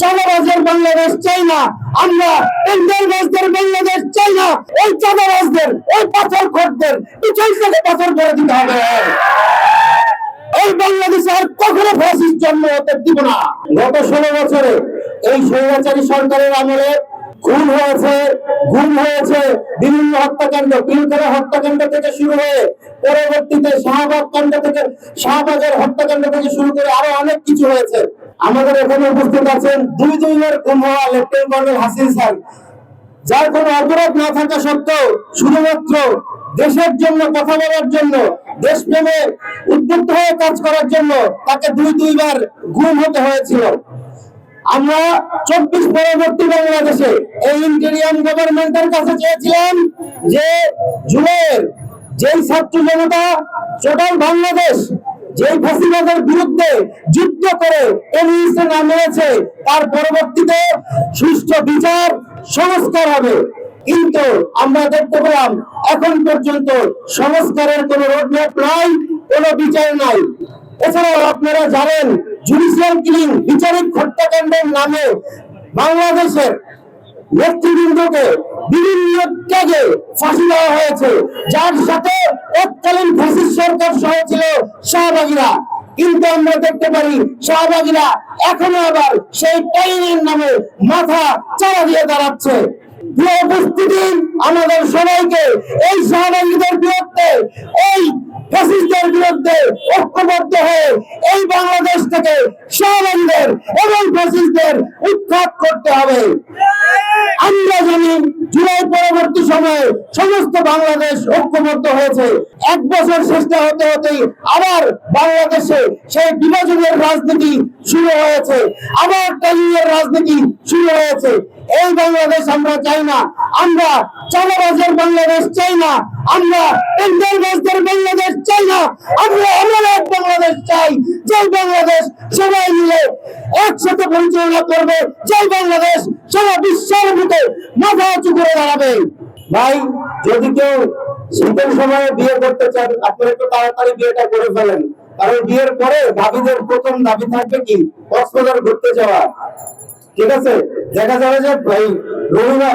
চাঁদাবাজের বাংলাদেশ চাই না। আমরা টেন্ডারবাজদের বাংলাদেশ চাই না। ওই চাঁদাবাজদের, ওই পাথর খোরদের পিছন থেকে পাথর করে দিতে হবে। এই বাংলাদেশে আর কখনো ফ্যাসিস্ট জন্ম হতে দিব না। গত ষোলো বছরে এই স্বৈরাচারী সরকারের আমলে খুন হয়েছে, গুম হয়েছে, বিভিন্ন হত্যাকাণ্ড, পিলখানা হত্যাকাণ্ড থেকে শুরু হয়ে পরবর্তীতে শাহবাগ কাণ্ড থেকে, শাহবাগের হত্যাকাণ্ড থেকে শুরু করে আরও অনেক কিছু হয়েছে। আমাদের এখানে উপস্থিত আছেন দুই দুইবার গুম হওয়া লেফটেন্যান্ট কর্নেল হাসিন স্যার। যার কোনো অপরাধ না থাকা সত্ত্বেও শুধুমাত্র দেশের জন্য কথা বলার জন্য, দেশপ্রেমে উদ্বুদ্ধ হয়ে কাজ করার জন্য তাকে দুই দুইবার গুম হতে হয়েছিল। আমরা চব্বিশ পরবর্তী বাংলাদেশে এই ইন্টেরিয়াম গভর্নমেন্টের কাছে চেয়েছিলাম যে জুলাইয়ের যেই ছাত্র জনতা, টোটাল বাংলাদেশ যেই ফ্যাসিবাদের বিরুদ্ধে যুদ্ধ করে টেনিসে নামিয়েছে তার পরবর্তীতে সুষ্ঠু বিচার সংস্কার হবে। কিন্তু আমরা দেখতে পেলাম, এখন পর্যন্ত সংস্কারের কোনো রোডম্যাপ নাই, কোনো বিচার নাই। এছাড়াও আপনারা জানেন জুডিশিয়াল কিলিং বিচারিক হত্যাকাণ্ডের নামে বাংলাদেশের নেতৃবৃন্দকে বিভিন্ন ত্যাগে ফাঁসি দেওয়া হয়েছে। যার সাথে ফ্যাসিস্ট সরকার সহ ছিল কিন্তু আমরা দেখতে পারি এখনও আবার সেই নামে মাথা দিয়ে দাঁড়াচ্ছে। আমাদের সবাইকে এই শাহবাগীদের বিরুদ্ধে, এই ফ্যাসিস্টদের বিরুদ্ধে ঐক্যবদ্ধ হয়ে এই বাংলাদেশ থেকে শাহবাগীদের এবং ফ্যাসিস্টদের উৎখাত করতে হবে। জুলাই পরবর্তী সময়ে সমস্ত বাংলাদেশ ঐক্যবদ্ধ হয়েছে। এক বছর চেষ্টা হতে হতেই আবার বাংলাদেশে সেই বিভাজনের রাজনীতি শুরু হয়েছে। আবার টাইমের রাজনীতি শুরু হয়েছে। এই বাংলাদেশ আমরা চাই না। আমরা চালাবাজের বাংলাদেশ চাই না। আমরা টেন্ডারবাজদের বাংলাদেশ চাই না, আমরা এক বাংলাদেশ চাই। যে বাংলাদেশ, সবাই মিলে একসাথে পরিচালনা করবে। যে বাংলাদেশ, সারা বিশ্বের মতো মাথা উঁচু করে দাঁড়াবে। ভাই, যদি কেউ শীতের সময়ে বিয়ে করতে চান আপনারা একটু তাড়াতাড়ি বিয়েটা করে ফেলেন। কারণ বিয়ের পরে ভাবিদের প্রথম দাবি থাকবে কি? কক্সবাজার ঘুরতে যাওয়া। ঠিক আছে? দেখা যাবে যে, ভাই, রবিবার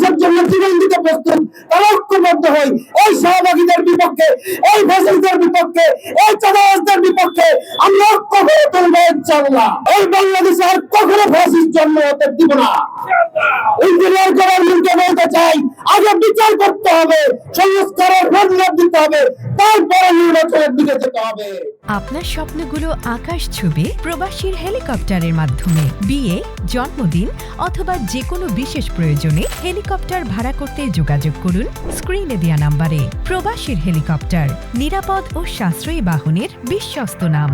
জন্য জীবন প্রস্তুত তারা ঐক্যবদ্ধ হই এই সহভাগীদের বিপক্ষে, এই ফ্যাসিলিটির বিপক্ষে, এই চাঁদাবাজদের বিপক্ষে আমরা ঐক্য করে তুলবো ইনশাল্লাহ এই বাংলাদেশে আর কখনো ফ্যাসিস্ট জন্ম হতে দিব না। ইঞ্জিনিয়ার গভর্নমেন্টকে বলতে চাই আগে বিচার করতে হবে, সংস্কারের রোডম্যাপ দিতে হবে, তারপরে নির্বাচনের দিকে যেতে হবে। আপনার স্বপ্নগুলো আকাশ ছুবে প্রবাসীর হেলিকপ্টারের মাধ্যমে। বিয়ে, জন্মদিন অথবা যে কোনো বিশেষ প্রয়োজনে হেলিকপ্টার ভাড়া করতে যোগাযোগ করুন স্ক্রিনে দেওয়া নাম্বারে। প্রবাসীর হেলিকপ্টার, নিরাপদ ও সাশ্রয়ী বাহনের বিশ্বস্ত নাম।